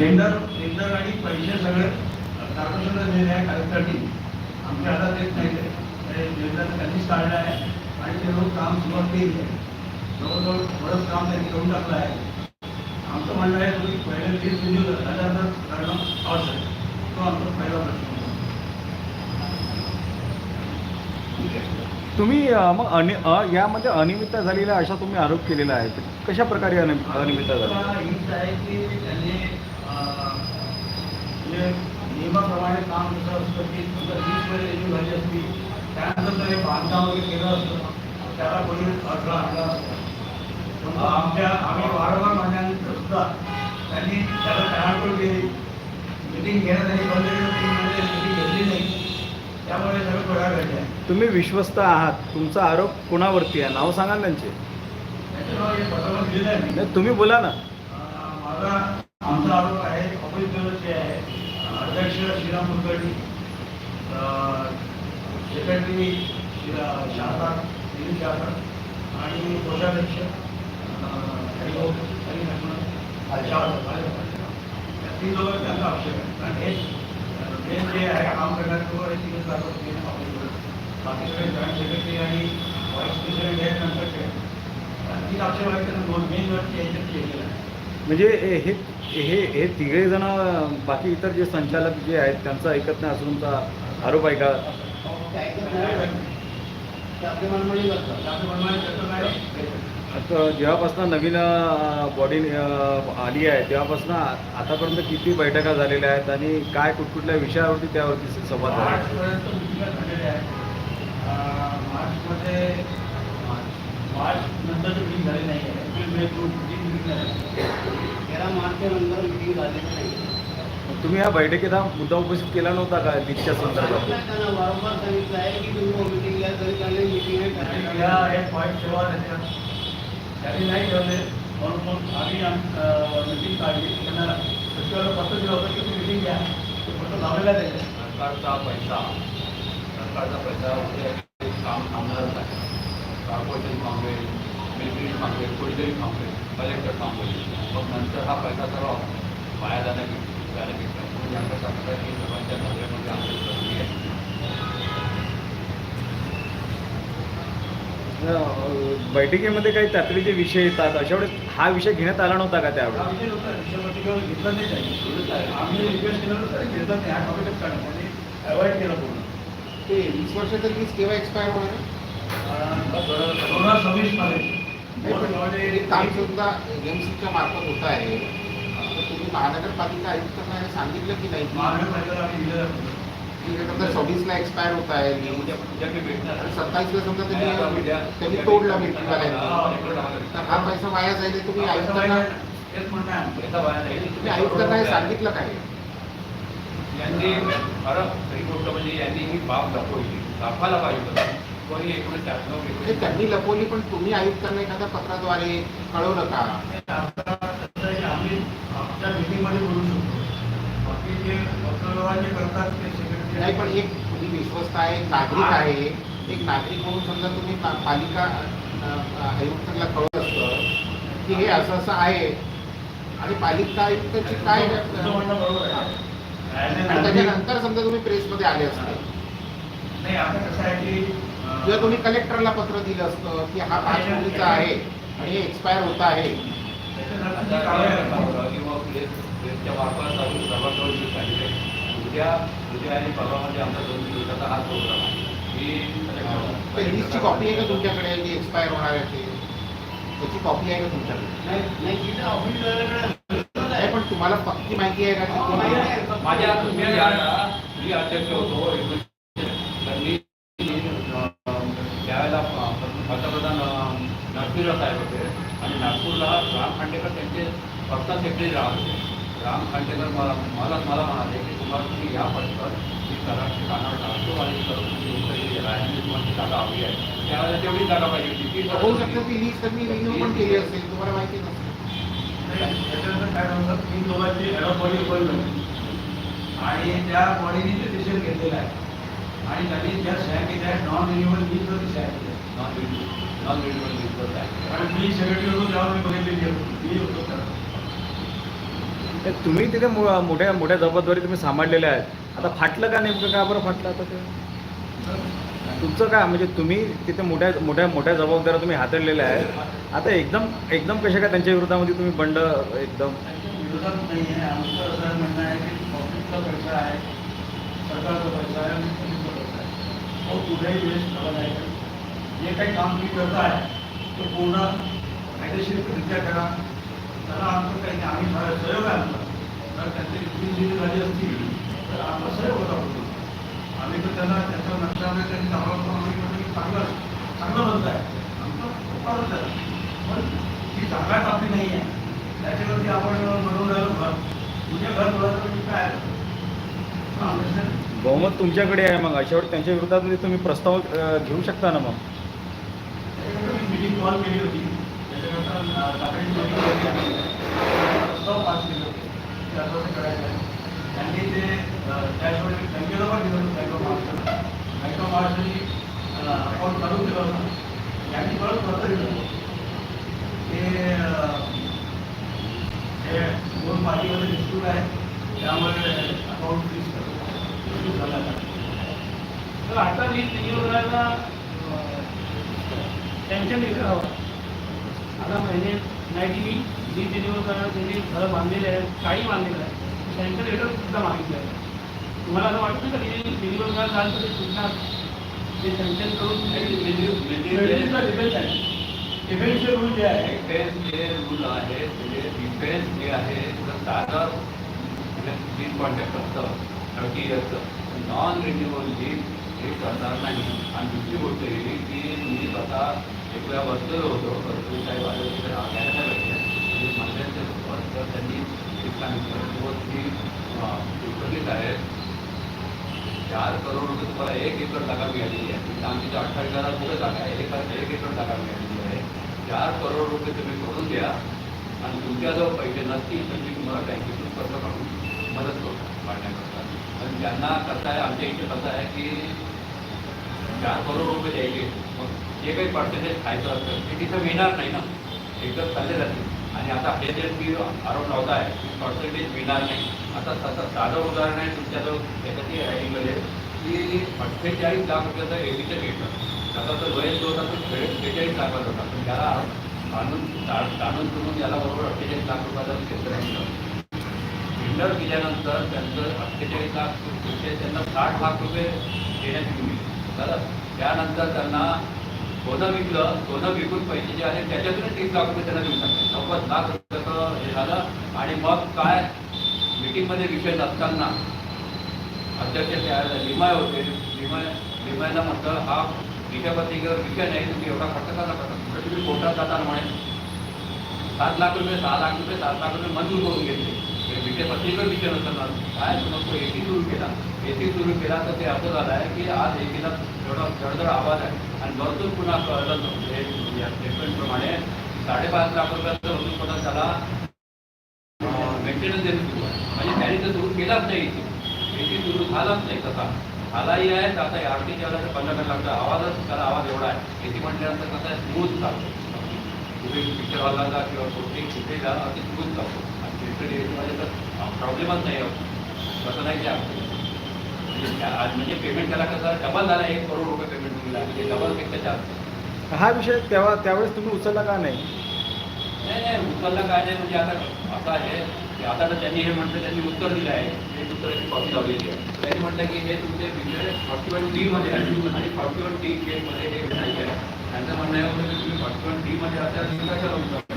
Tender tender आणि पैसे सगळे कार्पोरेशनला दिलेले आहे कलेक्टरनी आमच्या हातात येत नाही ते. टेंडर त्यांनीच काढलं आहे आणि ते लोक काम सुरुवात केली आहे. जवळजवळ बरंच काम त्यांनी करून टाकलं आहे. आमचं म्हणणं आहे तुम्ही पहिले तीस निधी हजार करणं आवश्यक आहे. तो आमचा पहिला प्रश्न तुम्ही मग अनि यामध्ये अनियमितता झालेला अशा तुम्ही आरोप केलेला आहे. कशा प्रकारे अनि- अनियमितता झाली? आहे की त्यांनी जे नियमाप्रमाणे काम जसं असतं की समजा वीस वेळ रेन्यू झाली असती त्यानंतर हे बांधकाम वगैरे केलं असतं त्याला कोणी अडथळा आणला असता. आमच्या आम्ही वारंवार म्हणल्यानंतर सुद्धा त्यांनी त्याला टाळाटोळ केली मिटिंग घेण्यासाठी होती म्हणजे मिटिंग घेतली नाही. त्यामुळे सगळं थोडा घडले तुम्ही विश्वस्त आहात. तुमचा आरोप कुणावरती आहे? नाव सांगा त्यांचे? हे तुम्ही बोला ना. माझा आमचा आरोप आहे ऑफिस आहे अध्यक्ष श्रीराम कुलकर्णी सेक्रेटरी श्रीरा शारदा दिलीप शारदा आणि कोषाध्यक्ष हरिभाऊ हरी लक्ष्मण शारदा या तीन लोक त्यांचा आक्षेप आहे. कारण हे मेन जे आहे काम करण्यात तो हे तीनच दाखवत बाकी सगळे जॉईंट सेक्रेटरी आणि व्हाईस प्रेसिडेंट आहेत नंतरचे. तीन आक्षेप आहेत त्यांना दोन मेन यांच्यात केलेला आहे म्हणजे हे हे हे तिघे जण बाकी इतर जे संचालक जे आहेत त्यांचा ऐकत नाही असून तुमचा आरोप आहे का? आता जेव्हापासून नवीन बॉडी आली आहे तेव्हापासून आतापर्यंत किती बैठका झालेल्या आहेत आणि काय कुठकुठल्या विषयावरती त्यावरती संवाद झाला? तुम्ही हा बैठकीत हा मुद्दा उपस्थित केला नव्हता का दीक्षा संदर्भात त्यांनी नाही ठेवले म्हणून मग आम्ही मीटिंग काढली त्यांना सचिवाला पत्र दिलं होतं की तुम्ही मिटिंग घ्या पत्र लावलेला नाही सरकारचा पैसा सरकारचा पैसा काम थांबणारच आहे कॉर्पोरेशन काँग्रेस मिलिटरी थांबेल कोणीतरी थांबेल कलेक्टर थांबेल. मग नंतर हा पैसा सर्व वाया जाण्यापेक्षा जाण्यापेक्षा म्हणून यांचा सरकार ही सर्वांच्या नजरेमध्ये आमची आहे. बैठकीमध्ये काही तातडीचे विषय येतात. अशा वेळेस हा विषय घेण्यात आला नव्हता का त्यावेळेस घेतला नाही आम्ही रिक्वेस्ट केलं होतं तरी घेतलं नाही. हा टॉपिकच काढला त्यांनी अवॉइड केलं पूर्ण. ते वीस वर्षाचं वीज केव्हा एक्सपायर होणार आहे? दोन हजार काम सुद्धा एमसीच्या मार्फत होत आहे तुम्ही महानगरपालिका आयुक्तांना हे सांगितलं की नाही? हे सव्वीसला एक्सपायर होत आहे. आहे. सत्तावीसला समजा त्यांनी त्यांनी तोडला हा, राहणार. तर हा पैसा वाया जाईल हे तुम्ही आयुक्तांना. तुम्ही आयुक्तांना हे सांगितलं काय? यांनी खरं खरी गोष्ट म्हणजे यांनी ही बाब दाखवली. दाखवायला पाहिजे. त्यांनी लपवली पण तुम्ही आयुक्तांना एखाद्या पत्राद्वारे कळवलं का? आम्ही आमच्या मीटिंगमध्ये बोलू शकतो. बाकी जे पत्रव्यवहार जे करतात ते secretary- नाही पण एक तुम्ही विश्वस्त आहे एक नागरिक आहे. एक नागरिक म्हणून समजा तुम्ही पालिका आयुक्तांना कळत असतं की हे असं असं आहे. आणि पालिका आयुक्ताची काय त्याच्यानंतर समजा तुम्ही प्रेसमध्ये आले असते. नाही आता कसं आहे की अं, किंवा तुम्ही कलेक्टरला पत्र दिलं असतं की हा पाच मुलीचा आहे आणि एक्सपायर होत आहे. किंवा उद्या उद्या आणि परवामध्ये आमचा दोन दिवसाचा हा प्रोग्राम आहे लिस्टची कॉपी आहे का तुमच्याकडे? जी एक्सपायर होणार आहे ते? त्याची कॉपी आहे का तुमच्याकडे? नाही पण तुम्हाला पक्की माहिती आहे का? माझ्या मी अध्यक्ष होतो तर मी अं, त्यावेळेला अं, पंतप्रधान अं, नागपूरला साहेब होते आणि नागपूरला राम खांडेकर त्यांचे पर्सनल सेक्रेटरी राहत होते. राम खांडेकर मला मला मला म्हणाले की तुम्हाला तुम्ही या पटकन ही कराची कानावर टाकतो आणि तुम्हाला जागा हवी आहे. त्यावेळेला तेवढी जागा पाहिजे होती. ती होऊ शकतं ती. लिस्ट त्यांनी रिन्यू पण केली असेल. तुम्हाला माहिती नसेल नाही, त्याच्यानंतर काय झालं? तीन लोकांची बॉडी पण झाली. आणि त्या बॉडीने ते डिसिजन घेतलेलं आहे. आणि त्यांनी ज्या सह्या केल्या नॉन रिन्युअल लीजवरती सह्या केल्या. नॉन आणि मी होतो मी बघितलेली मी होतो तुम्ही तिथे मो- मोठ्या मोठ्या जबाबदारी तुम्ही सांभाळलेल्या आहेत. आता फाटलं का नेमकं? का बरं फाटलं आता ते? तुमचं काय? म्हणजे तुम्ही तिथे मोठ्या मोठ्या मोठ्या जबाबदाऱ्या तुम्ही हाताळलेल्या आहेत. आता एकदम एकदम कशा काय त्यांच्या विरोधामध्ये तुम्ही बंड एकदम? विरोधात नाही आहे आमचं असं म्हणणं आहे की पब्लिकचा पैसा आहे सरकारचा पैसा आहे आणि पैसा आहे कुठल्याही वेळेस नाही. जे काही काम तुम्ही करताय आहे ते पूर्ण कायदेशीररित्या करा. त्याला आमचं काही आम्ही फार सहयोग आहे तर जर त्यांची रिलीज झाली असतील तर आमचा सहयोग होता होतो आम्ही तर त्यांना त्याच्या नक्षामध्ये त्यांनी दाखवलं आम्ही चांगलं चांगलं बनत आहे. आमचं उत्पादन आहे पण ही जागाच आपली नाही आहे. त्याच्यावरती आपण म्हणून राहिलो घर. तुझ्या घर बोलायचं म्हणजे काय बहुमत तुमच्याकडे आहे मग. अशावर त्यांच्या विरोधात तुम्ही प्रस्ताव घेऊ शकता ना मग? कॉल केली होती. त्याच्यानंतर तातडीची meeting केली आम्ही. प्रस्ताव पास केले होते. की असं करायचं आहे. त्यांनी ते त्याशिवाय बँकेला पण दिलं होतं bank of Maharashtra. Bank of महाराष्ट्राने अकाउंट काढून दिलं होतं. त्यांनी परत पत्र दिलं ते दोन पार्टीमध्ये डिस्प्यूट आहे. त्यामुळे अकाउंट फ्रीज करतो झाला तर आता वीज विनियोगाला टेन्शन वेगळं हवं आता महिने नाही की वीज विनियोग करायला त्यांनी घरं बांधलेले आहेत काही बांधलेलं आहे टेन्शन लेटर सुद्धा मागितलं आहे. तुम्हाला असं वाटतं का वीज विनियोग झालं तर ते सुटणार ते टेन्शन करून defense आहे. Defense rule जे आहे डिफेन्स जे रूल आहे ते डिफेन्स जे आहे तर साधं लीज कॉन्ट्रॅक्ट असतं थर्टी इयर्सचं नॉन रिन्युएबल लीज हे करणार नाही. आणि दुसरी गोष्ट ही की मी स्वतः एक वेळा बसलेलो होतो बसलेलो साहेब आले होते, तर आगायला काय पाहिजे आणि तर त्यांनी एक सांगितलं की बुवा तुम्ही आहे चार करोड रुपये तुम्हाला एक एकर जागा मिळालेली आहे. तिथं आमची अठ्ठावीस हज़ार कुठे जागा आहे, एक एक एकर जागा मिळालेली आहे. चार करोड रुपये तुम्ही करून द्या आणि तुमच्याजवळ पैसे नसतील, तर मी तुम्हाला बँकेतून कर्ज काढून मदत करतो काढण्याकरता पण त्यांना कसं आहे, आमच्या इथे कसं आहे की चार करोड रुपये द्यायचे, मग जे काही पर्सेंटेज खायचं असतं ते तिथं मिळणार नाही ना. एकदम चालले जाते आणि आता हे जे मी आरोप लावता आहे की पर्सेंटेज मिळणार नाही. आता तसं साधं उदाहरण आहे तुमच्याजवळ त्याच्याची रायटिंगमध्ये की अठ्ठेचाळीस लाख रुपयाचा एडिशन घेतलं त्याचा तर वयस जो होता तो बेचाळीस लाखाचा होता. पण त्याला आणून जाणून करून याला बरोबर अठ्ठेचाळीस लाख रुपयाचा क्षेत्र टेंडर दिल्यानंतर त्यांचं अठ्ठेचाळीस लाख रुपये त्यांना साठ लाख रुपये देण्याची तुम्ही त्यानंतर त्यांना सोनं विकलं सोनं विकून पैसे जे आहेत त्याच्यातूनच तीस लाख रुपये त्यांना देऊ शकतात. नव्वद लाख रुपयाचं हे झालं. आणि मग काय? मिटिंगमध्ये विषय नसताना अध्यक्ष तयार झाले होते. लिमाय लिमायला म्हटलं हा विषयपत्रिकेवर विषय नाही तुम्ही एवढा खर्च कसा करता तुम्ही कोर्टात जाताना म्हणे. सात लाख रुपये सहा लाख रुपये सात लाख रुपये मंजूर करून घेतले. ते विषयपत्रिकेवर विषय नसताना काय मग तो एसी सुरू केला. एसी सुरू केला तर ते असं झालं आहे की आज एसीला एवढा जडजड आवाज आहे. आणि भरपूर पुन्हा कळलं हे म्हणजे स्टेटमेंटप्रमाणे साडेपाच लाख रुपयाचं वसूल पडत त्याला मेंटेनन्स देणं सुरू आहे. म्हणजे त्याने तर सुरू केलाच नाही इथे एसी सुरू झालाच नाही तसा. झालाही आहे तर आता आरटीच्या वेळेला पंधरा करायला लागतं आवाजच त्याला आवाज एवढा आहे. एसी म्हटल्यानंतर कसं आहे स्मूथ चालतो. कुठे पिक्चरवाला जा किंवा कुठे कुठे जा अगदी स्मूथ चालतो. थिएटर एसीमध्ये तर प्रॉब्लेमच नाही तसं नाही त्या. म्हणजे आज म्हणजे पेमेंट त्याला कसं डबल झाला एक करोड रुपये पेमेंट दिला म्हणजे डबलपेक्षा जास्त. हा विषय तेव्हा त्यावेळेस तुम्ही उचलला का नाही? नाही नाही उत्तरला काय नाही? म्हणजे आता असं आहे की आता तर त्यांनी हे म्हटलं त्यांनी उत्तर दिलं आहे. हे उत्तराची कॉपी लावलेली आहे. त्यांनी म्हटलं की हे तुमचे विषय फॉर्टी वनमध्ये आहे. आणि फॉर्टी वन डी मध्ये हे नाही आहे. त्यांचं म्हणणं आहे की तुम्ही फॉर्टी वनमध्ये असाल तर कशाला उत्तर